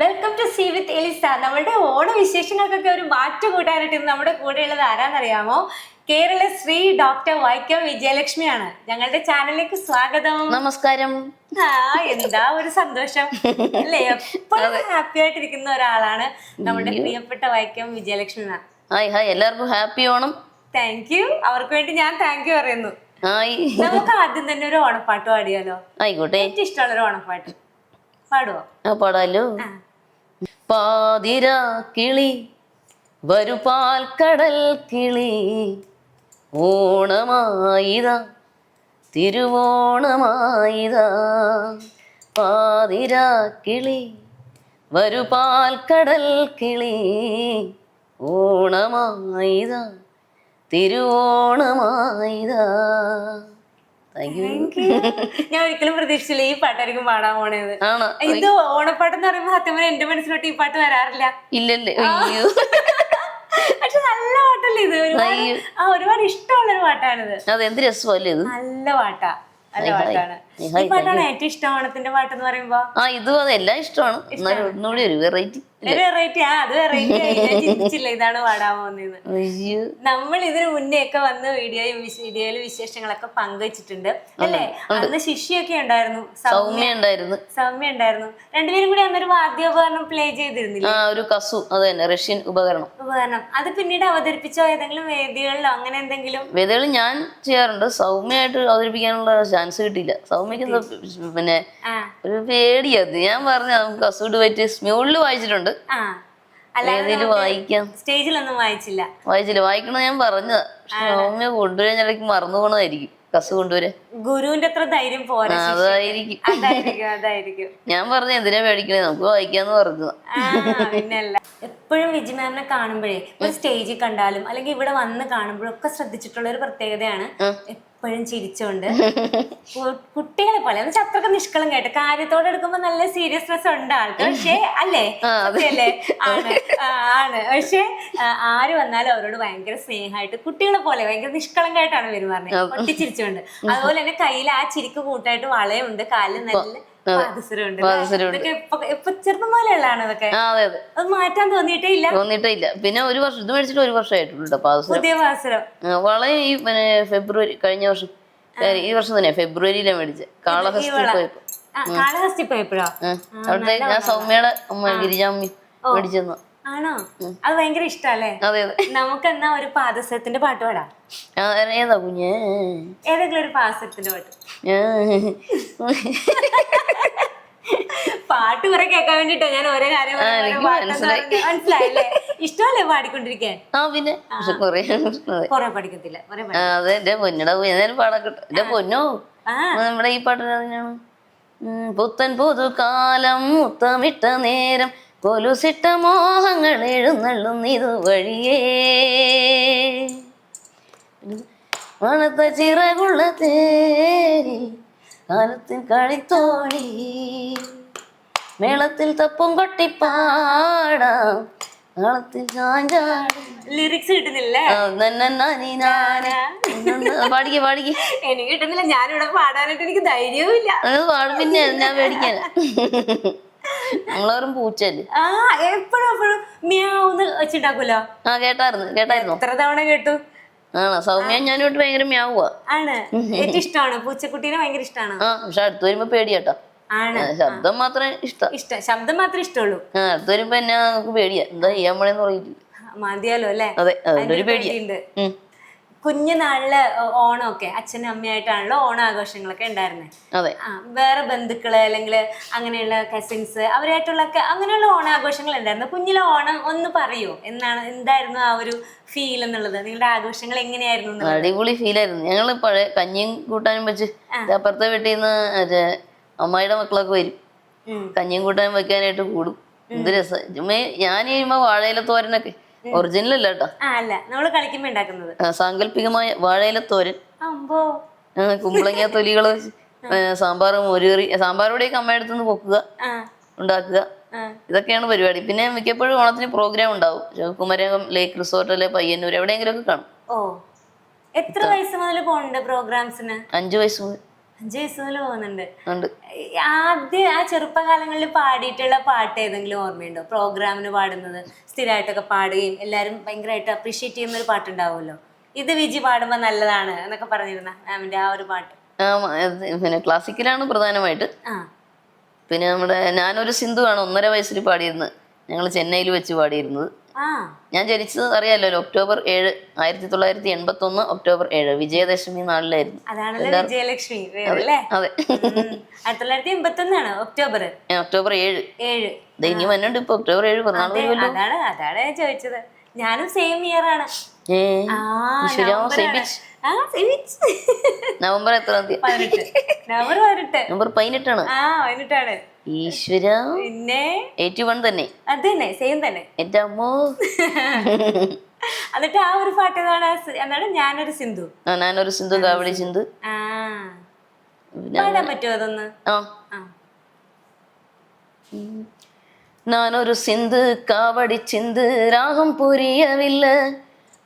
Welcome to C with Eliza നമ്മുടെ ഓണ വിശേഷങ്ങൾക്കൊക്കെ ഒരു മാറ്റു കൂട്ടാനായിട്ട് ഇന്ന് നമ്മുടെ കൂടെയുള്ളത് ആരാന്നറിയാമോ? കേരള ശ്രീ ഡോക്ടർ വൈക്കം വിജയലക്ഷ്മിയാണ്. ഞങ്ങളുടെ ചാനലിലേക്ക് സ്വാഗതം. നമസ്കാരം. ആ എന്താ ഒരു സന്തോഷം. അല്ലേ? എപ്പോഴും ഹാപ്പി ആയിട്ടിരിക്കുന്ന ഒരാളാണ് നമ്മുടെ പ്രിയപ്പെട്ട വൈക്കം വിജയലക്ഷ്മി ഹായ് ഹായ്. എല്ലാവർക്കും ഹാപ്പി ഓണം. താങ്ക് യു അവർക്ക് വേണ്ടി ഞാൻ താങ്ക് യു പറയുന്നു. നമുക്ക് ആദ്യം തന്നെ ഒരു ഓണപ്പാട്ട് പാടിയാലോ? ആയിക്കോട്ടെ. ഏറ്റവും ഇഷ്ടമുള്ള ഒരു ഓണപ്പാട്ട്. പാടുവോ? പാടാലോ. പാതിര കിളി വരുപാൽ കടൽ കിളി. ഓണമായിത തിരുവോണമായിത. പാതിര കിളി വരുപാൽ കടൽ കിളി. ഓണമായിത തിരുവോണമായിത. ഞാൻ ഒരിക്കലും പ്രതീക്ഷിച്ചില്ല ഈ പാട്ടായിരിക്കും പാടാൻ പോണത് ഇത് ഓണപ്പാട്ട് എന്ന് പറയുമ്പോൾ സത്യം എന്റെ മനസ്സിലോട്ട് ഈ പാട്ട് വരാറില്ല. ഇല്ലല്ലേ? പക്ഷെ നല്ല പാട്ടല്ലേ ഇത്? ഒരുപാട്. ആ ഒരുപാട് ഇഷ്ടമുള്ള ഒരു പാട്ടാണിത്. അത് എന്ത് രസമല്ലേ ഇത്? നല്ല പാട്ടാ. നല്ല പാട്ടാണ്. ഈ പാട്ടാണ് ഏറ്റവും ഇഷ്ടം ഓണത്തിന്റെ പാട്ട് എന്ന് പറയുമ്പോ? ആ ഇതും അത് എല്ലാം ഇഷ്ടമാണ്. എന്നാലും ഒന്നുകൂടി ഒരു വെറൈറ്റി ഒരു വെറൈറ്റി ആ അത് വെറൈറ്റി ചിന്തിച്ചില്ല ഇതാണ് പാടാൻ പോകുന്നത് നമ്മൾ ഇതിന് മുന്നേ ഒക്കെ വന്ന് വീഡിയോയും വീഡിയോയിൽ വിശേഷങ്ങളൊക്കെ പങ്കുവച്ചിട്ടുണ്ട്. അല്ലേ? അന്ന് ശിഷ്യൊക്കെ ഉണ്ടായിരുന്നു. സൗമ്യ ഉണ്ടായിരുന്നു. സൗമ്യ ഉണ്ടായിരുന്നു. രണ്ടുപേരും കൂടി അന്നൊരു വാദ്യോപകരണം പ്ലേ ചെയ്തിരുന്നില്ല? ഒരു കസു അത് തന്നെ റഷ്യൻ ഉപകരണം. ഉപകരണം. അത് പിന്നീട് അവതരിപ്പിച്ചോ? ഏതെങ്കിലും വേദികളിലോ? അങ്ങനെ എന്തെങ്കിലും? വേദികൾ ഞാൻ ചെയ്യാറുണ്ട്. സൗമ്യമായിട്ട് അവതരിപ്പിക്കാനുള്ള ചാൻസ് കിട്ടിയില്ല. സൗമ്യക്ക് എന്തോ പിന്നെ ഒരു പേടിയത് ഞാൻ പറഞ്ഞ നമുക്ക് കസൂട് പറ്റി സ്മ്യൂളിൽ വായിച്ചിട്ടുണ്ട്. വേദിയിൽ വായിക്കാം. സ്റ്റേജിലൊന്നും വായിച്ചില്ല. വായിച്ചില്ല. വായിക്കണം ഞാൻ പറഞ്ഞതാ. പക്ഷെ സൗമ്യ കൊണ്ടുവരാൻ ചിലക്ക് മറന്നു പോണതായിരിക്കും. കസ് കൊണ്ടുവരാൻ. ഗുരുവിന്റെ അത്ര ധൈര്യം പോരാ. അതായിരിക്കും. അതായിരിക്കും ഞാൻ പറഞ്ഞ എന്തിനാ പേടിക്കണേ? നമുക്ക് വായിക്കാന്ന് പറഞ്ഞു പിന്നല്ല. എപ്പോഴും വിജി മാമിനെ കാണുമ്പോഴേ ഒരു സ്റ്റേജിൽ കണ്ടാലും അല്ലെങ്കിൽ ഇവിടെ വന്ന് കാണുമ്പോഴും ഒക്കെ ശ്രദ്ധിച്ചിട്ടുള്ള ഒരു പ്രത്യേകതയാണ് എപ്പോഴും ചിരിച്ചോണ്ട്. കുട്ടികളെ പോലെ എന്ന് അത്രയ്ക്ക് നിഷ്കളം കേട്ട് കാര്യത്തോടെ എടുക്കുമ്പോ നല്ല സീരിയസ്നെസ് ഉണ്ട് ആൾക്ക്. പക്ഷേ അല്ലേ? അല്ലേ ആണ്. ആണ്. പക്ഷേ ആര് വന്നാലും അവരോട് ഭയങ്കര സ്നേഹമായിട്ട് കുട്ടികളെ പോലെ ഭയങ്കര നിഷ്കളങ്കായിട്ടാണ് പെരുമാറുന്നത് പൊട്ടിച്ചിരിച്ചുകൊണ്ട് അതുപോലെ തന്നെ കയ്യിൽ ആ ചിരിക്ക് കൂട്ടായിട്ട് വളയുണ്ട്. കാലിൽ നല്ല മാറ്റാൻ തോന്നിയിട്ടേ ഇല്ല? തോന്നിയിട്ടേ ഇല്ല. പിന്നെ ഒരു വർഷം ഇത് മേടിച്ചിട്ട് ഒരു വർഷമായിട്ടുള്ളൂ പാദസരം. വളയം ഈ പിന്നെ ഫെബ്രുവരി കഴിഞ്ഞ വർഷം. ഈ വർഷം തന്നെ ഫെബ്രുവരിയിലാണ് മേടിച്ചത് കാളഹസ്തി പോയപ്പോ. കാളഹസ്തി പോയപ്പോഴോ? അവിടുത്തെ ഞാൻ സൗമ്യയുടെ അമ്മ ഗിരിജാമ്മി മേടിച്ചെന്നു ആണോ? അത് ഭയങ്കര ഇഷ്ടല്ലേ? അതെ അതെ. നമുക്ക് എന്നാ ഒരു പാദസരത്തിന്റെ പാട്ട് പാടാം. ആ, ഏതാ കുഞ്ഞ്? ഏതെങ്കിലും ഒരു പാദസരത്തിന്റെ പാട്ട്. പാട്ട് കുറെ കേൾക്കാൻ വേണ്ടിട്ടോ ഞാൻ ഓരോ കാര്യം ആ, ഓരോ എനിക്ക് പാട്ടെന്ന് മനസ്സിലായി. പറഞ്ഞ് മനസ്സിലായല്ലേ? ഇഷ്ടമല്ലേ പാടിക്കൊണ്ടിരിക്കാൻ? ആ പിന്നെ പക്ഷെ കൊറേ അതെ കൊറേ പഠിക്കത്തില്ല കൊറേ ആ, അതെ എന്റെ പൊന്നടാ പൊന്നോ ആ. നമ്മുടെ ഈ പാട്ട് തന്നെയാണ് ഉം, പുത്തൻ പുതുകാലം മുത്തമിട്ട നേരം കൊലുസിട്ട മോഹങ്ങൾ എഴുന്നള്ളും ഇതുവഴിയേ. മണത്ത ചിറകുള്ള തേരി കാലത്തിൽ കളിത്തോഴി മേളത്തിൽ തപ്പും കൊട്ടിപ്പാടാം. ചാഞ്ചാടി ലിറിക്സ് കിട്ടുന്നില്ലേ. പാടിക്കേ പാടിക്കേ. എനിക്ക് കിട്ടുന്നില്ല. ഞാനിവിടെ പാടാനായിട്ട് എനിക്ക് ധൈര്യവും ഇല്ല അത് പാടും. പിന്നെ ഞാൻ പേടിക്കാനാ. നമ്മളവരും പൂച്ചല്ലേ ആ എപ്പോഴും എപ്പോഴും മ്യാവുന്ന് ആ കേട്ടായിരുന്നു കേട്ടായിരുന്നു. എത്ര തവണ കേട്ടു? ആണോ? സൗമ്യ ഞാനോട്ട് ഭയങ്കര മ്യാവുക ആണ്. ഏറ്റവും ഇഷ്ടമാണ്? പൂച്ചക്കുട്ടീനെ ഭയങ്കര ഇഷ്ടമാണ്? ആ പക്ഷെ അടുത്ത് വരുമ്പോ പേടിയാട്ടോ. ആണ്. ശബ്ദം മാത്രമേ ഇഷ്ടം. ഇഷ്ടം. ശബ്ദം മാത്രമേ ഇഷ്ടമുള്ളൂ. ആ അടുത്ത് വരുമ്പോ എന്നെ നമുക്ക് പേടിയാ. എന്താ ചെയ്യാൻ പോണെന്ന് പറയില്ല മതിയാലോ അല്ലേ? അതെ പേടിയുണ്ട്. കുഞ്ഞുനാളിൽ ഓണമൊക്കെ അച്ഛനും അമ്മയായിട്ടാണല്ലോ ഓണാഘോഷങ്ങളൊക്കെ ഉണ്ടായിരുന്നത് അതെ. വേറെ ബന്ധുക്കൾ അല്ലെങ്കിൽ അങ്ങനെയുള്ള കസിൻസ് അവരായിട്ടുള്ളൊക്കെ അങ്ങനെയുള്ള ഓണാഘോഷങ്ങൾ ഉണ്ടായിരുന്നു. കുഞ്ഞിലെ ഓണം ഒന്ന് പറയോ? എന്നാണ് എന്തായിരുന്നു ആ ഒരു ഫീൽ എന്നുള്ളത്? നിങ്ങളുടെ ആഘോഷങ്ങൾ എങ്ങനെയായിരുന്നു അടിപൊളി ഫീൽ ആയിരുന്നു. ഞങ്ങൾ പഴയ കഞ്ഞിയും കൂട്ടാനും വെച്ച് അപ്പുറത്തെ വീട്ടിൽ നിന്ന് അമ്മായിയുടെ മക്കളൊക്കെ വരും. കഞ്ഞിയും കൂട്ടാനും വെക്കാനായിട്ട് കൂടും. എന്ത് രസം. ഞാൻ ചെയ്യുമ്പോ വാഴയില തോരനൊക്കെ ഒറിജിനൽ അല്ല കേട്ടോ. അല്ല. നമ്മൾ കളിക്കുമ്പോ ഉണ്ടാക്കുന്നത് സാങ്കല്പികമായ വാഴയില തോരൻ. അമ്പോ. കുമ്പളങ്ങ തൊലികൾ സാമ്പാർ മോരുകറി സാമ്പാർ പൊടിയൊക്കെ അമ്മയുടെ നിന്ന് പൊക്കുക ഉണ്ടാക്കുക. ഇതൊക്കെയാണ് പരിപാടി. പിന്നെ മിക്കപ്പോഴും ഓണത്തിന് പ്രോഗ്രാം ഉണ്ടാവും. കുമരകം ലേക്ക് റിസോർട്ട് അല്ലെ പയ്യന്നൂർ എവിടെയെങ്കിലും ഒക്കെ കാണും എത്ര വയസ്സ് മുതൽ പോണുണ്ട് പ്രോഗ്രാംസിന് അഞ്ചു വയസ്സ് മുതൽ. അഞ്ചു വയസ്സ് മുതൽ പോകുന്നുണ്ട്. ഉണ്ട്. ആദ്യം ആ ചെറുപ്പകാലങ്ങളിൽ പാടിയിട്ടുള്ള പാട്ട് ഏതെങ്കിലും ഓർമ്മയുണ്ടോ? പ്രോഗ്രാമിന് പാടുന്നത് സ്ഥിരമായിട്ടൊക്കെ പാടുകയും എല്ലാവരും ഭയങ്കരമായിട്ട് അപ്രീഷിയേറ്റ് ചെയ്യുന്ന ഒരു പാട്ടുണ്ടാവുമല്ലോ? ഇത് വിജി പാടുമ്പോൾ നല്ലതാണ് എന്നൊക്കെ പറഞ്ഞിരുന്ന മാമിന്റെ ആ ഒരു പാട്ട്. പിന്നെ ക്ലാസിക്കലാണ് പ്രധാനമായിട്ട്. ആ. പിന്നെ നമ്മുടെ ഞാനൊരു ആണ് ഒന്നര വയസ്സിൽ പാടിയിരുന്നത്. ഞങ്ങൾ ചെന്നൈയിൽ വെച്ച് പാടിയിരുന്നത്. ഞാൻ ജനിച്ചത് അറിയാലോ ഒക്ടോബർ ഏഴ് ആയിരത്തി തൊള്ളായിരത്തി എൺപത്തി ഒന്ന് ഒക്ടോബർ ഏഴ് വിജയദശമി നാളിലായിരുന്നു. അതാണല്ലോ വിജയലക്ഷ്മി അല്ലേ അതെ. ആയിരത്തി തൊള്ളായിരത്തി എൺപത്തി ഒന്നാണ് ഒക്ടോബർ ഒക്ടോബർ ഏഴ്. ഏഴ്. ഇനി വന്നുണ്ട് ഇപ്പൊ ഒക്ടോബർ ഏഴ് പിറന്നാൾ വരുമല്ലോ. അതാണ് അതാണ് ഞാൻ ചോദിച്ചത്. ഞാനും സെയിം ഇയർ ആണ്. ഏ? നവംബർ എത്ര നവംബർ പതിനെട്ട്. നവംബർ പതിനെട്ടാണ്. ആ പതിനെട്ടാണ്. ഈശ്വര. പിന്നെ? എയ്റ്റി വൺ തന്നെ. അത് തന്നെ സെയിം തന്നെ. എന്റെ അമ്മോ. എന്നിട്ട് ആ ഒരു പാട്ട് എന്താണ് ഞാനൊരു സിന്ധു. ആ ഞാനൊരു സിന്ധു കാവടി സിന്ധു. പാടാൻ പറ്റുമോ അതൊന്ന്? ഞാനൊരു സിന്ധു കാവടി ചിന്ത് രാഗം പുരിയവില്ല.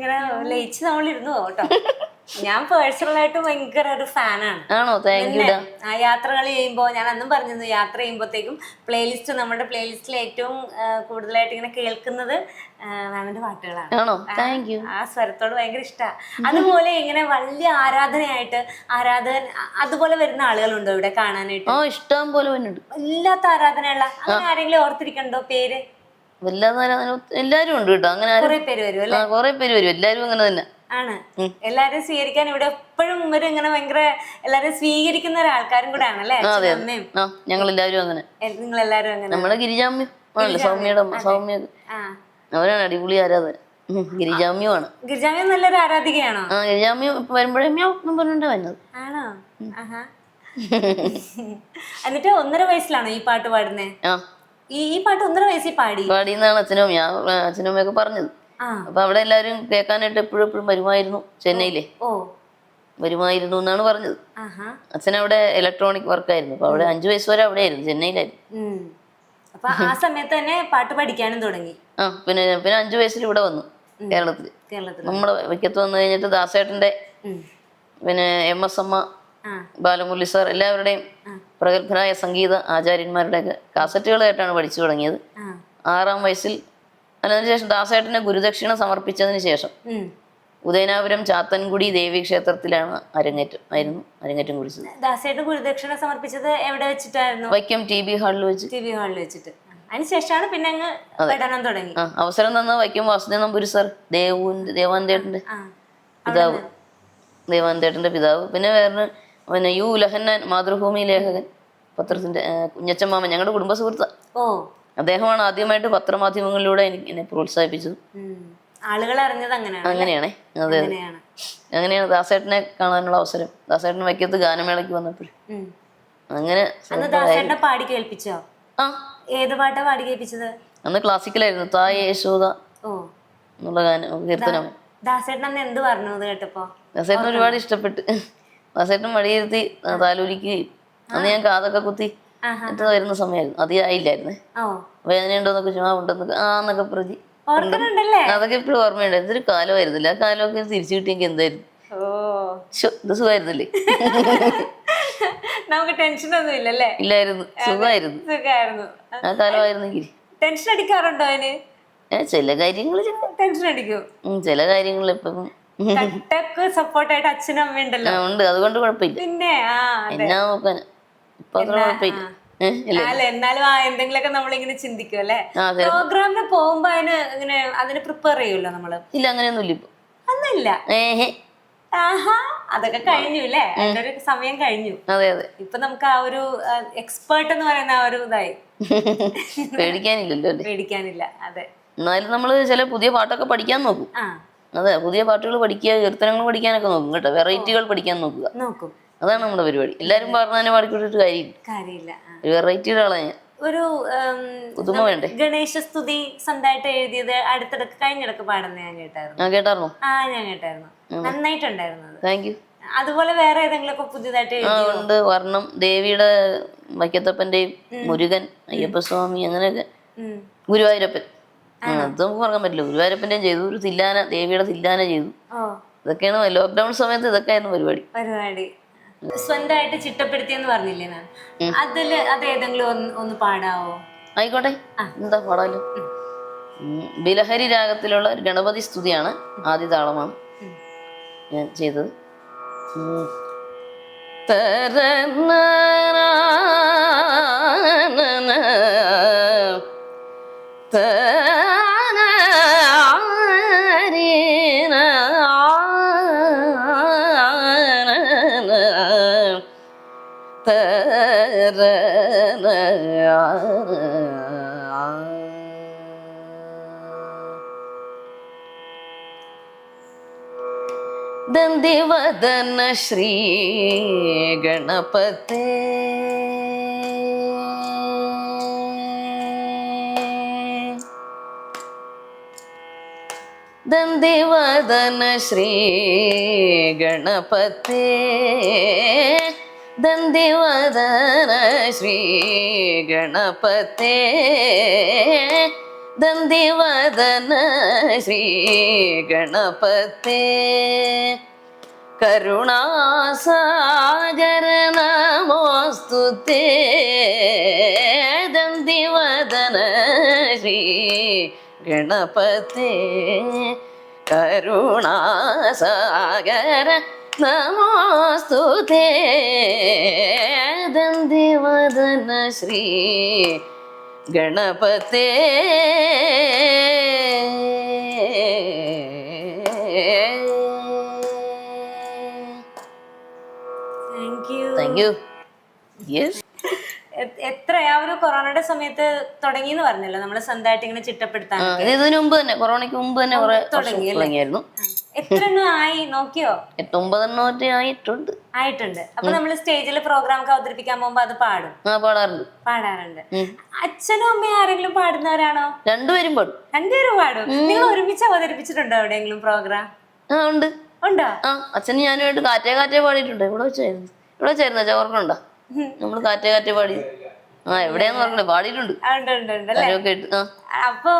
ഇങ്ങനെ ലയിച്ച് നമ്മൾ ഇരുന്നു കേട്ടോ. ഞാൻ പേഴ്സണലായിട്ട് ഭയങ്കര ഒരു ഫാനാണ് ആണോ. ആ യാത്രകൾ ചെയ്യുമ്പോൾ ഞാൻ അന്നും പറഞ്ഞിരുന്നു യാത്ര ചെയ്യുമ്പോഴത്തേക്കും പ്ലേലിസ്റ്റ് നമ്മുടെ പ്ലേലിസ്റ്റിൽ ഏറ്റവും കൂടുതലായിട്ട് ഇങ്ങനെ കേൾക്കുന്നത് മാമിന്റെ പാട്ടുകളാണ്. ആണോ? താങ്ക് യു ആ സ്വരത്തോട് ഭയങ്കര ഇഷ്ടമാണ് അതുപോലെ ഇങ്ങനെ വലിയ ആരാധനയായിട്ട് ആരാധകൻ അതുപോലെ വരുന്ന ആളുകളുണ്ടോ ഇവിടെ കാണാനായിട്ട്? ഓ ഇഷ്ടം പോലെ വന്നിട്ടുണ്ട്. വല്ലാത്ത ആരാധനയുള്ള അങ്ങനെ ആരെങ്കിലും ഓർത്തിരിക്കണ്ടോ പേര്? എല്ലാരും ഉണ്ട് കേട്ടോ. അങ്ങനെ കുറെ പേര് വരും കുറെ പേര് വരും. എല്ലാരും അങ്ങനെ തന്നെ. ആണ്. എല്ലാരും സ്വീകരിക്കാൻ ഇവിടെ എപ്പോഴും ഒരു ഇങ്ങനെ ഭയങ്കര എല്ലാരും സ്വീകരിക്കുന്ന ഒരാൾക്കാരും കൂടെ ആണല്ലേ? അമ്മയും. ഞങ്ങൾ എല്ലാവരും അങ്ങനെ. നിങ്ങൾ എല്ലാരും അങ്ങനെ. നമ്മളെ ഗിരിജാമ്യം ആണല്ലോ സൗമ്യയുടെ സൗമ്യ അവരാണ് അടിപൊളി ആരാധന ഗിരിജാമ്യമാണ്. ഗിരിജാമ്യം നല്ലൊരു ആരാധികയാണോ? ആ ഗിരിജാമ്യം ഇപ്പൊ വരുമ്പോഴേ മ്യാവ് പറഞ്ഞിട്ടാ വരുന്നത്. ആണോ? എന്നിട്ട് ഒന്നര വയസ്സിലാണോ ഈ പാട്ട് പാടുന്നേ? ഈ ഈ പാട്ട് ഒന്നര വയസ്സിൽ പാടി. പാടിയെന്നാണ് അച്ഛനും ഞാൻ അച്ഛനും ഒക്കെ പറഞ്ഞത്. അപ്പൊ അവിടെ എല്ലാവരും കേൾക്കാനായിട്ട് എപ്പോഴും എപ്പോഴും വരുമായിരുന്നു ചെന്നൈയിലെ. വരുമായിരുന്നു എന്നാണ് പറഞ്ഞത്. അച്ഛൻ അവിടെ ഇലക്ട്രോണിക് വർക്കായിരുന്നു അപ്പൊ അവിടെ അഞ്ചു വയസ്സ് വരെ അവിടെയായിരുന്നു ചെന്നൈയിലായിരുന്നു. ഉം. അപ്പൊ ആ സമയത്ത് തന്നെ പാട്ട് പഠിക്കാനും തുടങ്ങി. ആ പിന്നെ പിന്നെ അഞ്ചു വയസ്സിൽ ഇവിടെ വന്നു കേരളത്തിൽ നമ്മൾ നമ്മുടെ വയ്ക്കത്ത് വന്നു കഴിഞ്ഞിട്ട് ദാസേട്ടന്റെ പിന്നെ എം എസ് അമ്മ ബാലമുല്ലി ബാലമുരളി സാർ എല്ലാവരുടെയും പ്രഗത്ഭരായ സംഗീത ആചാര്യന്മാരുടെ കാസറ്റുകൾ കേട്ടാണ് പഠിച്ചു തുടങ്ങിയത്. ആറാം വയസ്സിൽ അതിനുശേഷം ദാസേട്ടനെ ഗുരുദക്ഷിണ സമർപ്പിച്ചതിന് ശേഷം. ഉദയനാപുരം ചാത്തൻകുടി ദേവി ക്ഷേത്രത്തിലാണ് അരങ്ങേറ്റം ആയിരുന്നു അരങ്ങേറ്റം കുറിച്ചത്. ദാസേട്ടൻ ഗുരുദക്ഷിണ സമർപ്പിച്ചത് എവിടെ വെച്ചിട്ടായിരുന്നു? വൈക്കം ടി ബി ഹാളിൽ വെച്ച്. ടി വി ഹാളിൽ വെച്ചിട്ട്. അതിനുശേഷമാണ് പിന്നെ അങ്ങ് പഠനം തുടങ്ങി. അവസരം തന്ന വൈക്കം വാസുദേവ നമ്പൂരി സർ ദേവന്റെ ദേവാന്തേട്ടന്റെ പിതാവ്. ദേവാന്തേട്ടന്റെ പിതാവ്. പിന്നെ വേറെ പിന്നെ യു ലഹന്നാൻ മാതൃഭൂമി ലേഖകൻ പത്രത്തിന്റെ കുഞ്ഞച്ചമ്മാമൻ ഞങ്ങളുടെ കുടുംബ സുഹൃത്ത് അദ്ദേഹമാണ് ആദ്യമായിട്ട് പത്രമാധ്യമങ്ങളിലൂടെ എനിക്ക് എന്നെ പ്രോത്സാഹിപ്പിച്ചത്. ആളുകൾ അറിഞ്ഞത് അങ്ങനെയാണ് അങ്ങനെയാണേ. അതെ അങ്ങനെയാണ്. ദാസേട്ടനെ കാണാനുള്ള അവസരം. ദാസേട്ടൻ വൈക്കത്ത് ഗാനമേളയ്ക്ക് വന്നപ്പോഴും അങ്ങനെ പാടി കേൾപ്പിച്ചോ? ആ. ഏത് പാട്ടാ പാടി കേൾപ്പിച്ചത്? അന്ന് ക്ലാസിക്കലായിരുന്നു. തായ യശോദ എന്നുള്ള ഗാനം കീർത്തനം. ദാസേട്ടൻ അന്ന് എന്ത് പറഞ്ഞു കേട്ടപ്പോ? ദാസേട്ടൻ ഒരുപാട് ഇഷ്ടപ്പെട്ട്. ദാസേട്ടൻ വഴിയിരുത്തി താലൂലിക്കുകയും. അന്ന് ഞാൻ കാതൊക്കെ കുത്തി എന്നിട്ട് വരുന്ന സമയമായിരുന്നു ഓ. വേദനയുണ്ടോന്നൊക്കെ ചുമ്മാ ഉണ്ടെന്നൊക്കെ ആ എന്നൊക്കെ പ്രതി. അതൊക്കെ ഇപ്പോഴും ഓർമ്മയുണ്ട്. എന്തൊരു കാലമായിരുന്നില്ല? ആ കാലമൊക്കെ തിരിച്ചു കിട്ടിയെങ്കിൽ എന്തായിരുന്നു? ഇത് സുഖമായിരുന്നില്ലേ? നമുക്ക് ടെൻഷൻ ഒന്നും ഇല്ലല്ലേ? ഇല്ലായിരുന്നു. സുഖമായിരുന്നു. സുഖമായിരുന്നു. ആ കാലമായിരുന്നെങ്കിൽ. ടെൻഷൻ അടിക്കാറുണ്ടോ അതിന് ചില കാര്യങ്ങൾ ടെൻഷൻ അടിക്കും. ചില കാര്യങ്ങൾ ഇപ്പം ഉം, കട്ടക്ക് സപ്പോർട്ടായിട്ട് അച്ഛനും അമ്മയും ഉണ്ടല്ലോ. ഉണ്ട്. അതുകൊണ്ട് കുഴപ്പമില്ല. പിന്നെ എന്നാ നോക്കാൻ ഇപ്പൊ കുഴപ്പമില്ല. അല്ല എന്നാലും ആ എന്തെങ്കിലുമൊക്കെ നമ്മളിങ്ങനെ ചിന്തിക്കും അല്ലെ? പ്രോഗ്രാമിന് പോകുമ്പോ അതിന് ഇങ്ങനെ അതിന് പ്രിപ്പയർ ചെയ്യുമല്ലോ നമ്മൾ? ഇല്ല അങ്ങനെയൊന്നുമില്ല ഇപ്പൊ. ആഹാ അതൊക്കെ കഴിഞ്ഞു അല്ലേ? അതിന്റെ ഒരു സമയം കഴിഞ്ഞു. അതെ അതെ. ഇപ്പൊ നമുക്ക് ആ ഒരു എക്സ്പേർട്ട് എന്ന് പറയുന്ന ആ ഒരു ഇതായി. പേടിക്കാനില്ലല്ലോ പേടിക്കാനില്ല അതെ. എന്നാലും നമ്മൾ ചില പുതിയ പാട്ടൊക്കെ പഠിക്കാൻ നോക്കും. ആ. അതെ പുതിയ പാട്ടുകൾ പഠിക്കുക കീർത്തനങ്ങൾ പഠിക്കാനൊക്കെ നോക്കും കേട്ടോ. വെറൈറ്റികൾ പഠിക്കാൻ നോക്കുക. നോക്കും. അതാണ് നമ്മുടെ പരിപാടി. എല്ലാരും പറഞ്ഞാലും പാടിക്കൊണ്ടിട്ട് കാര്യമില്ല. കാര്യമില്ല ഒരു വെറൈറ്റിയുടെ ആളാണ് ഞാൻ. ഒരു പുതുമ വേണ്ടേ? ഗണേശ സ്തുതി സ്വന്തമായിട്ട് എഴുതിയത് അടുത്തിടക്ക് കഴിഞ്ഞിടക്ക് പാടുന്ന ഞാൻ കേട്ടായിരുന്നു. ആ കേട്ടായിരുന്നു? ആ ഞാൻ കേട്ടായിരുന്നു. നന്നായിട്ടുണ്ടായിരുന്നു അത്. താങ്ക് യു അതുപോലെ വേറെ ഏതെങ്കിലും ഒക്കെ പുതിയതായിട്ട് ഉണ്ട്. വർണം. ദേവിയുടെ വൈക്കത്തപ്പന്റെയും മുരുകൻ അയ്യപ്പസ്വാമി അങ്ങനെയൊക്കെ. ഗുരുവായൂരപ്പൻ. നമുക്ക് പറയാൻ പറ്റില്ല. ഗുരുവായൂരപ്പന്റെയും ചെയ്തു. ഒരു തില്ലാന ദേവിയുടെ തില്ലാന ചെയ്തു. ഇതൊക്കെയാണ് ലോക്ക്ഡൌൺ സമയത്ത് ഇതൊക്കെയായിരുന്നു പരിപാടി. പരിപാടി. സ്വന്തമായിട്ട് ചിട്ടപ്പെടുത്തി എന്ന് പറഞ്ഞില്ലേ മാം അതിൽ അത് ഏതെങ്കിലും ഒന്ന് പാടാവോ? ആയിക്കോട്ടെ. എന്താ പാടാലോ? ബിലഹരി രാഗത്തിലുള്ള ഒരു ഗണപതി സ്തുതിയാണ് ആദ്യ താളമാണ് ഞാൻ ചെയ്തത്. ഉം. ദന്തിവദന ശ്രീ ഗണപതേ. ദന്തിവദന ശ്രീ ഗണപതേ. ദന്തിവദന ശ്രീ ഗണപതേ. ദന്തിവദന ശ്രീ ഗണപതേ. കരുണാസാഗര നമോസ്തു തേ. ദന്തിവദന ശ്രീ ഗണപതേ. കരുണാസാഗര നമോസ്തു ദന്തിവദന Shri ഗണപതേ. Thank you thank you yes എത്ര ആ ഒരു കൊറോണയുടെ സമയത്ത് തുടങ്ങിയെന്ന് പറഞ്ഞല്ലോ. നമ്മൾ സ്വന്തമായിട്ട് ഇങ്ങനെ ചിട്ടപ്പെടുത്താൻ ഇത് ഇതിനു മുമ്പ് തന്നെ കൊറോണയ്ക്ക് മുമ്പ് തന്നെ കുറെ തുടങ്ങിയായിരുന്നു. എത്ര ആയി? നോക്കിയോ? എട്ടൊമ്പതെണ്ണമൊക്കെ ആയിട്ടുണ്ട്. ആയിട്ടുണ്ട്. അപ്പൊ നമ്മൾ സ്റ്റേജിൽ പ്രോഗ്രാം ഒക്കെ അവതരിപ്പിക്കാൻ പോകുമ്പോ അത് പാടും. പാടാറുണ്ട്. പാടാറുണ്ട്. അച്ഛനും അമ്മയും ആരെങ്കിലും പാടുന്നവരാണോ? രണ്ടുപേരും പാടും. രണ്ടുപേരും പാടും. നിങ്ങൾ ഒരുമിച്ച് അവതരിപ്പിച്ചിട്ടുണ്ടോ എവിടെയെങ്കിലും പ്രോഗ്രാം ആ ഉണ്ട്. ഉണ്ടോ? ആ അച്ഛനും ഞാനുമായിട്ട് കാറ്റേ കാറ്റേ പാടിയിട്ടുണ്ട്. ഇവിടെ വെച്ചായിരുന്നു. ഇവിടെ വെച്ചായിരുന്നു ചോർക്കുണ്ടോ നമ്മൾ നമ്മൾ കാറ്റേ കാറ്റേ പാടി. ആ എവിടെയാന്ന് ഓർക്കണേ പാടിയിട്ടുണ്ട്. അപ്പൊ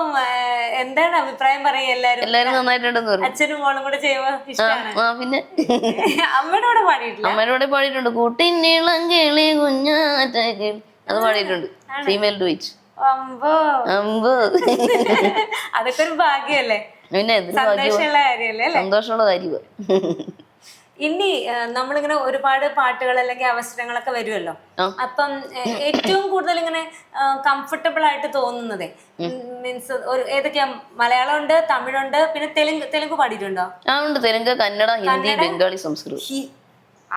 എന്താണ് അഭിപ്രായം പറയും എല്ലാരും എല്ലാരും നന്നായിട്ടുണ്ടെന്ന് പറഞ്ഞു. അച്ഛനും മോളും കൂടെ ചെയ്യുമ്പോ പിന്നെ? അമ്മയുടെ കൂടെ പാടിയിട്ടില്ല? അമ്മയുടെ കൂടെ പാടിയിട്ടുണ്ട്. കൂട്ടിനീളം കിളി കുഞ്ഞാറ്റ അത് പാടിയിട്ടുണ്ട്. ഫീമെയിൽ അമ്പോ. അമ്പ്. അതൊക്കെ ഒരു ഭാഗ്യല്ലേ പിന്നെ സന്തോഷമുള്ള കാര്യമല്ലേ സന്തോഷമുള്ള കാര്യമാണ് ഇനി നമ്മളിങ്ങനെ ഒരുപാട് പാട്ടുകൾ അല്ലെങ്കിൽ അവസരങ്ങളൊക്കെ വരുമല്ലോ. അപ്പം ഏറ്റവും കൂടുതൽ ഇങ്ങനെ കംഫർട്ടബിൾ ആയിട്ട് തോന്നുന്നത്. മീൻസ് ഒരു ഏതൊക്കെയാ? മലയാളം ഉണ്ട് തമിഴുണ്ട് പിന്നെ തെലുങ്ക് തെലുങ്ക് പാടിയിട്ടുണ്ടോ? ആ ഉണ്ട്. തെലുങ്ക് കന്നഡ ഹിന്ദി ബംഗാളി സംസ്കൃതം.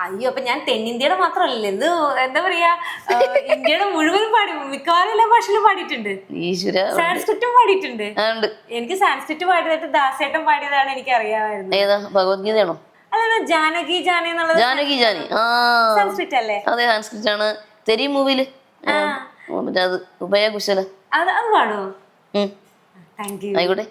അയ്യോ അപ്പൊ ഞാൻ തെന്നിന്ത്യയുടെ മാത്രമല്ല ഇത് എന്താ പറയാ? ഇന്ത്യയുടെ മുഴുവനും പാടി മിക്കവാറും എല്ലാ ഭാഷയിലും പാടിയിട്ടുണ്ട്. സാൻസ്ക്രിറ്റും പാടിയിട്ടുണ്ട്. എനിക്ക് സാൻസ്ക്രിറ്റ് പാടിയതായിട്ട് ദാസേട്ടൻ പാടിയതാണ് എനിക്ക് അറിയാമായിരുന്നു ഭഗവത്ഗീതയാണോ? ജാനകി ജാന എന്നുള്ളത് ജാനകി ജാനി. ആ. സാൻസ്ക്രിറ്റ് അല്ലേ അതെ സംസ്കൃത് ആണ് തെരി മൂവിയിൽ. മറ്റേ അത് ഉഭയകുശല അത് അത് പാടുമോ. താങ്ക് യു ആയിക്കോട്ടെ.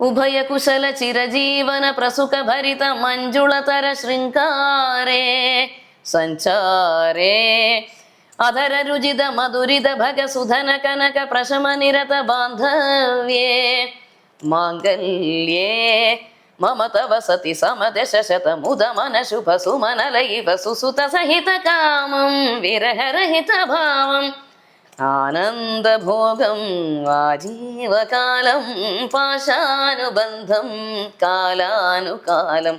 ഉഭയകുശല ചിരജീവന പ്രസുഖ ഭരിത മഞ്ജുളതര ശൃംഗാരേ സഞ്ചാരേ. അധര രുചിത മധുരിത ഭഗസുധന കനക പ്രശമ നിരത ബാന്ധവ്യേ മാംഗല്യേ മമ തവ സതി സമദശ ശതമുദമന ശുഭ സുമനലൈവ സുസുത സഹിത കാമം വിരഹരഹിത ഭാവം ആനന്ദഭോഗം ആജീവകാലം പാശാനുബന്ധം കാലാനുകാലം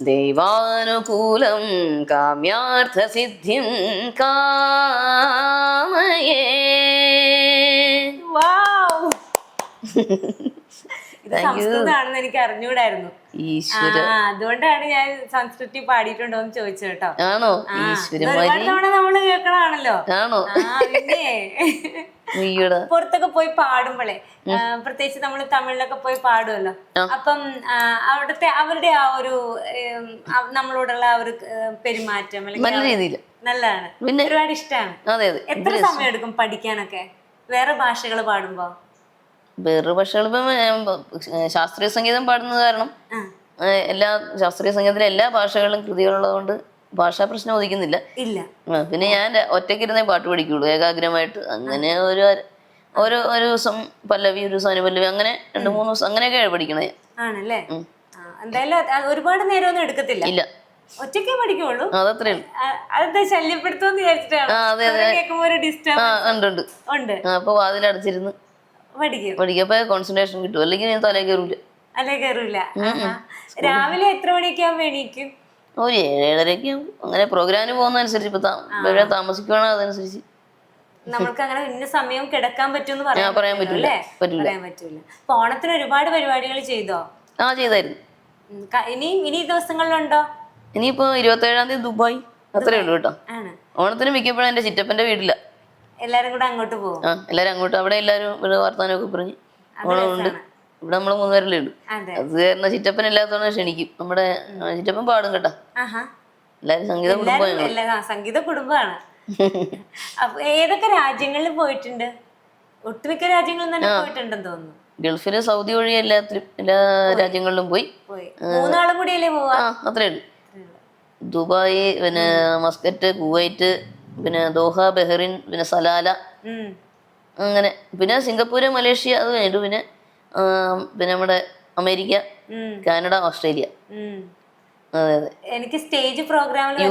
ദൈവാനുകൂലം കാമ്യാർത്ഥസിദ്ധിം കാമയേ വാവ് ഇത് സംസ്കൃതമാണെന്ന് എനിക്ക് ആ അതുകൊണ്ടാണ് ഞാൻ സംസ്കൃതി പാടിയിട്ടുണ്ടോ എന്ന് ചോദിച്ചത് കേട്ടോ. ആണോ? തവണ നമ്മൾ കേൾക്കണാണല്ലോ ആണോ? പിന്നെ പുറത്തൊക്കെ പോയി പാടുമ്പോളേ പ്രത്യേകിച്ച് നമ്മൾ തമിഴിലൊക്കെ പോയി പാടുമല്ലോ അപ്പം അവിടുത്തെ അവരുടെ ആ ഒരു നമ്മളോടുള്ള ആ ഒരു പെരുമാറ്റം അല്ലെങ്കിൽ നല്ല രീതിയിൽ നല്ലതാണ്. ഒരുപാട് ഇഷ്ടമാണ് എത്ര സമയം എടുക്കും പഠിക്കാനൊക്കെ? വേറെ ഭാഷകൾ പാടുമ്പോ? വേറെ പക്ഷേ ശാസ്ത്രീയ സംഗീതം പാടുന്നത് കാരണം എല്ലാ ശാസ്ത്രീയ സംഗീതത്തിലെ എല്ലാ ഭാഷകളിലും കൃതികളുള്ളതുകൊണ്ട് ഭാഷാ പ്രശ്നം ഉദിക്കുന്നില്ല. ഇല്ല. പിന്നെ ഞാൻ ഒറ്റയ്ക്കിരുന്നേ പാട്ട് പഠിക്കുള്ളൂ ഏകാഗ്രമായിട്ട്. അങ്ങനെ ഒരു ഒരു ഒരു ദിവസം പല്ലവി ഒരു ദിവസം അനുപല്ലവി അങ്ങനെ രണ്ടു മൂന്ന് ദിവസം അങ്ങനെയൊക്കെ പഠിക്കണേ. ആണല്ലേ? എന്തായാലും ഒരുപാട് നേരമൊന്നും എടുക്കത്തില്ല. ഇല്ല. ഒറ്റയ്ക്കേ പഠിക്കുള്ളൂ. അതത്രേ അതെന്താ ശല്യപ്പെടുത്തുമെന്ന് വിചാരിച്ചിട്ടാണ്. കേൾക്കുമ്പോ ഒരു ഡിസ്റ്റർബ് ഉണ്ട് ഉണ്ട്. അപ്പൊ വാതിലടച്ചിരുന്ന് പഠിക്കും. പഠിക്കപ്പോ കോൺസെൻട്രേഷൻ കിട്ടും. അല്ലെങ്കിൽ ഞാൻ തലേ കയറൂല അല്ലേ കയറൂല രാവിലെ എത്ര മണിയൊക്കെ ആകുമ്പോ എണീക്കും? ഒരു ഏഴ് ഏഴരയ്ക്ക് അങ്ങനെ പ്രോഗ്രാമിന് പോകുന്ന അനുസരിച്ച് ഇപ്പൊ എവിടെ താമസിക്കുവാണോ അതനുസരിച്ച്? നമ്മൾക്ക് അങ്ങനെ ഇന്ന സമയം കിടക്കാൻ പറ്റുമെന്ന് പറയാൻ പറയാൻ പറ്റൂല. പറയാൻ പറ്റൂല. അപ്പൊ ഓണത്തിന് ഒരുപാട് പരിപാടികൾ ചെയ്തോ? ആ ചെയ്തായിരുന്നു. ഇനി ഇനി ദിവസങ്ങളിലുണ്ടോ? ഇനിയിപ്പോ ഇരുപത്തേഴാം തീയതി ദുബായ്. അത്രേ ഉള്ളൂ കേട്ടോ. ഓണത്തിന് മിക്കപ്പോഴും എന്റെ ചിറ്റപ്പന്റെ വീട്ടില. എല്ലാരും കൂടെ അങ്ങോട്ട് പോകും. എല്ലാരും അങ്ങോട്ട്. അവിടെ എല്ലാരും ഇവിടെ വർത്താനമൊക്കെ പറഞ്ഞ്. ഉണ്ട്. ഇവിടെ നമ്മൾ മൂന്നുപേരല്ലേ ഉള്ളു. അതെ. കാരണം ചിറ്റപ്പൻ എല്ലാത്തോടെ ക്ഷണിക്കും. നമ്മുടെ ചിറ്റപ്പൻ പാടും കേട്ടാ. എല്ലാരും സംഗീത കുടുംബമാണ് സംഗീത കുടുംബമാണ്. അപ്പൊ ഏതൊക്കെ രാജ്യങ്ങളിൽ പോയിട്ടുണ്ട്? ഒട്ടുമിക്ക രാജ്യങ്ങളിൽ തന്നെ പോയിട്ടുണ്ടെന്ന് തോന്നുന്നു. ഗൾഫിൽ സൗദി വഴി എല്ലാത്തിലും എല്ലാ രാജ്യങ്ങളിലും പോയി. മൂന്നാളും കൂടിയല്ലേ പോവാ? അത്രേ ഉള്ളു. ദുബായ് പിന്നെ മസ്കറ്റ് കുവൈറ്റ് പിന്നെ ദോഹ ബെഹറിൻ പിന്നെ സലാല. അങ്ങനെ. പിന്നെ സിംഗപ്പൂര് മലേഷ്യ അത് കഴിഞ്ഞിട്ട് പിന്നെ പിന്നെ നമ്മുടെ അമേരിക്ക കാനഡ ഓസ്ട്രേലിയ. അതെ അതെ. എനിക്ക് സ്റ്റേജ് പ്രോഗ്രാമിൽ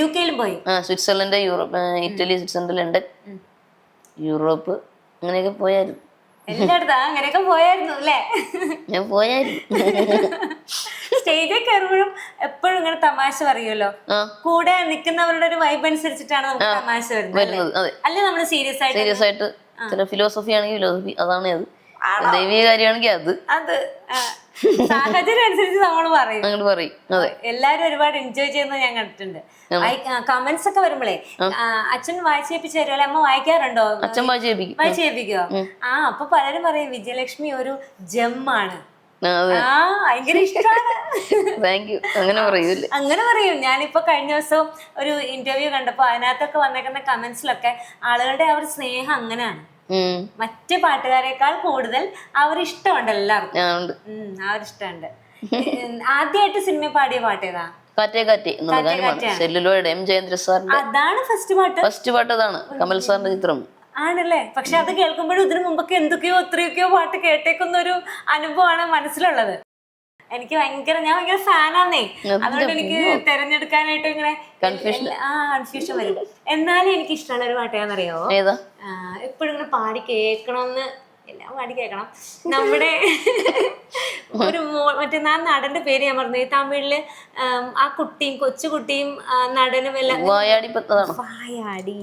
യു കെയിലും പോയി. ആ Switzerland Europe Italy Switzerland London Europe അങ്ങനെയൊക്കെ പോയായിരുന്നു. എല്ലായിടത്തും അങ്ങനെയൊക്കെ പോയായിരുന്നു അല്ലേ? ഞാൻ പോയായിരുന്നു. സ്റ്റേജിൽ കയറുമ്പോഴും എപ്പോഴും ഇങ്ങനെ തമാശ പറയുമല്ലോ. കൂടെ നിൽക്കുന്നവരുടെ ഒരു വൈബ് അനുസരിച്ചിട്ടാണ് നമുക്ക് തമാശ വരുന്നത് അല്ലെ? നമ്മൾ നമ്മൾ സീരിയസ് ആയിട്ട്? സീരിയസ് ആയിട്ട് ചില ഫിലോസഫി ആണെങ്കിൽ ഫിലോസഫി അതാണ് അത്. ദൈവിക കാര്യമാണെങ്കിൽ അത്. അത് സാഹചര്യം അനുസരിച്ച് നമ്മൾ പറയും. പറയും എല്ലാരും ഒരുപാട് എൻജോയ് ചെയ്യുന്നത് ഞാൻ കണ്ടിട്ടുണ്ട്. കമന്റ്സ് ഒക്കെ വരുമ്പോഴേ അച്ഛൻ വായിച്ചേപ്പിച്ച് തരുമല്ലോ അമ്മ വായിക്കാറുണ്ടോ? അച്ഛൻ വായിച്ച് കേൾപ്പിക്കും വായിച്ചേപ്പിക്കോ ആ അപ്പൊ പലരും പറയും വിജയലക്ഷ്മി ഒരു ജെമ്മാണ് ഭയങ്കര ഇഷ്ടമാണ് താങ്ക് യു അങ്ങനെ പറയൂല്ലേ? അങ്ങനെ പറയും. ഞാനിപ്പോ കഴിഞ്ഞ ദിവസം ഒരു ഇന്റർവ്യൂ കണ്ടപ്പോ അതിനകത്തൊക്കെ വന്നേക്കുന്ന കമന്റ്സിലൊക്കെ ആളുകളുടെ ആ ഒരു സ്നേഹം അങ്ങനെയാണ്. മറ്റു പാട്ടുകാരെക്കാൾ കൂടുതൽ ആ ഒരു ഇഷ്ടമുണ്ട് എല്ലാവർക്കും. അവരിഷ്ടമുണ്ട് ഉണ്ട്. ഉം, ആ ഒരു ഇഷ്ടമുണ്ട്. ആദ്യമായിട്ട് സിനിമ പാടിയ പാട്ട് ഏതാ? കാറ്റേ കാറ്റേ എന്നുള്ള ഗാനമാണ് സെല്ലുലോയുടെ എം ജയേന്ദ്ര സാറിന്റെ അതാണ് ഫസ്റ്റ് പാട്ട്. ഫസ്റ്റ് പാട്ട് അതാണ്. കമൽ സാറിന്റെ ചിത്രം. ആണല്ലേ? പക്ഷെ അത് കേൾക്കുമ്പോഴും ഇതിനു മുമ്പൊക്കെ എന്തൊക്കെയോ എത്രയൊക്കെയോ പാട്ട് കേട്ടേക്കുന്ന ഒരു അനുഭവമാണ് മനസ്സിലുള്ളത്. എനിക്ക് ഭയങ്കര ഞാൻ ഭയങ്കര ഫാനാന്നേ. അതുകൊണ്ട് എനിക്ക് തെരഞ്ഞെടുക്കാനായിട്ട് ഇങ്ങനെ ആ കൺഫ്യൂഷൻ വരും. എന്നാലും എനിക്ക് ഇഷ്ടമുള്ള ഒരു പാട്ട് ഏതാണെന്നറിയോ എപ്പോഴും ഇങ്ങനെ പാടി കേൾക്കണമെന്ന് എല്ലാം പാടി കേൾക്കണം. നമ്മുടെ ഒരു മറ്റന്നാ നടന്റെ പേര് ഞാൻ പറഞ്ഞു തമിഴിൽ ആം, കുട്ടിയും കൊച്ചുകുട്ടിയും നടനും എല്ലാം. വായാടി. വായാടി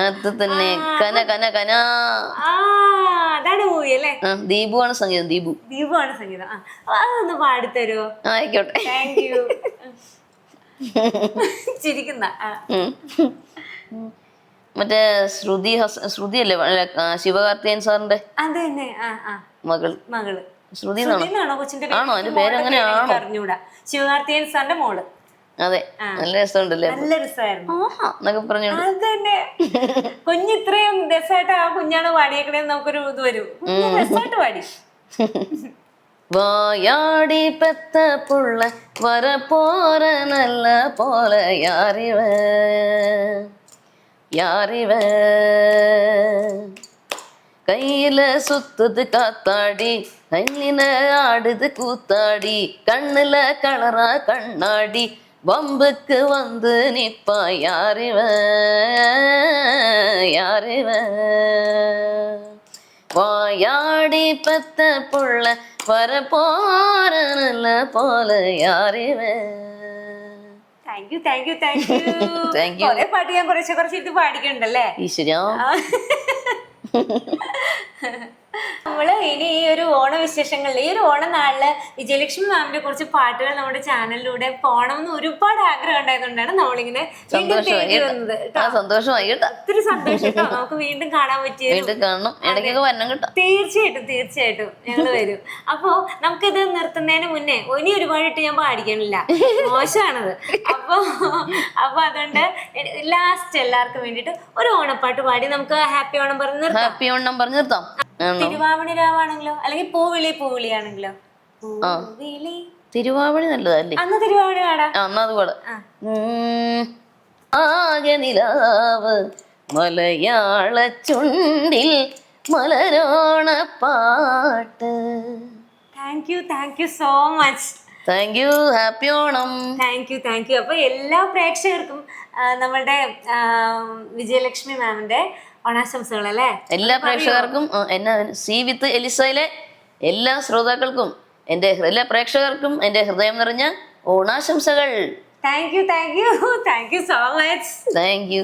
അത് തന്നെ. കന കന കന. ആ അതാണ് മൂവി അല്ലേ? ദീപു ആണ് സംഗീതം. ദീപു. ദീപമാണ് സംഗീതം. ആ അപ്പൊ അതൊന്ന് പാടിത്തരുമോ ആയിക്കോട്ടെ. താങ്ക് യു ചിരിക്കുന്ന. മറ്റേ ശ്രുതി ഹസ ശ്രുതി അല്ലേ ശിവകാർത്തികേയൻ സാറിന്റെ മകൾ. മകൾ. ശ്രുതി ആണോ? അതിന്റെ പേര് അങ്ങനെയാണോ? ശിവകാർത്തിയൻ ശിവകാർത്തികൻ സാറിന്റെ മോൾ. അതെ. നല്ല രസമുണ്ടല്ലേ നല്ല രസമായിരുന്നു. പറഞ്ഞു എന്നൊക്കെ പറഞ്ഞോണ്ട് അത് കുഞ്ഞ് ഇത്രയും രസമായിട്ട് ആ കുഞ്ഞാണ് പാടിയേക്കണേന്ന് നമുക്കൊരു ഇത് വരും. രസമായിട്ട് പാടി. വായാടി പെത്ത പുള്ള വര പോര നല്ല പോലെ യാരിവ யாரிவ கையில சுத்துது காத்தாடி கையில ஆடுது கூத்தாடி கண்ணுல கலரா கண்ணாடி பம்புக்கு வந்து நிப்பா யாரிவ யாரிவ வாயாடி பத்த புள்ள வர போற நல்ல போல யாரிவன் thank you thank you thank you Thank you. കൊറേ പാട്ട് ഞാൻ കുറച്ച് കുറച്ച് ഇത് പാടിക്കണ്ടല്ലേ ഈശ്വരാ. നമ്മൾ ഇനി ഈ ഒരു ഓണവിശേഷങ്ങളിൽ ഈ ഒരു ഓണനാളിൽ വിജയലക്ഷ്മി മാമിനെ കുറിച്ച് പാട്ടുകൾ നമ്മുടെ ചാനലിലൂടെ പോകണം എന്ന് ഒരുപാട് ആഗ്രഹം ഉണ്ടായതുകൊണ്ടാണ് നമ്മളിങ്ങനെ സന്തോഷമായി ഒത്തിരി സന്തോഷം കേട്ടോ. നമുക്ക് വീണ്ടും കാണാൻ കേട്ടോ. തീർച്ചയായിട്ടും തീർച്ചയായിട്ടും ഞങ്ങൾ വരും. അപ്പോ നമുക്കിത് നിർത്തുന്നതിന് മുന്നേ ഇനി ഒരുപാട് ഇട്ട് ഞാൻ പാടിക്കണില്ല. മോശമാണത്. അപ്പൊ അപ്പൊ അതുകൊണ്ട് ലാസ്റ്റ് എല്ലാവർക്കും വേണ്ടിട്ട് ഒരു ഓണപ്പാട്ട് പാടി നമുക്ക് ഹാപ്പി ഓണം പറഞ്ഞ് ഹാപ്പി ഓണം പറഞ്ഞ് നിർത്താം. ആണോ? തിരുവാമണി രാവാണെങ്കിലോ? അല്ലെങ്കിൽ പൂവിളി പൂവിളി ആണെങ്കിലോ പൂവിളി. തിരുവാവണി നല്ലതല്ലേ? അന്ന് തിരുവാവണി പാടാ. അന്ന് അത് പാടാം. ആകെ നിലാവ് മലയാള ചുണ്ടിൽ മലരോണ പാട്ട്. Thank you thank you so much thank you happy Onam. Thank you thank you അപ്പൊ എല്ലാ പ്രേക്ഷകർക്കും നമ്മളുടെ വിജയലക്ഷ്മി മാമിന്റെ ഓണാശംസകൾ അല്ലേ എല്ലാ പ്രേക്ഷകർക്കും എന്നെ സി വിത്ത് എലിസയിലെ എല്ലാ ശ്രോതാക്കൾക്കും എന്റെ എല്ലാ പ്രേക്ഷകർക്കും എന്റെ ഹൃദയം നിറഞ്ഞ ഓണാശംസകൾ. Thank you thank you thank you so much thank you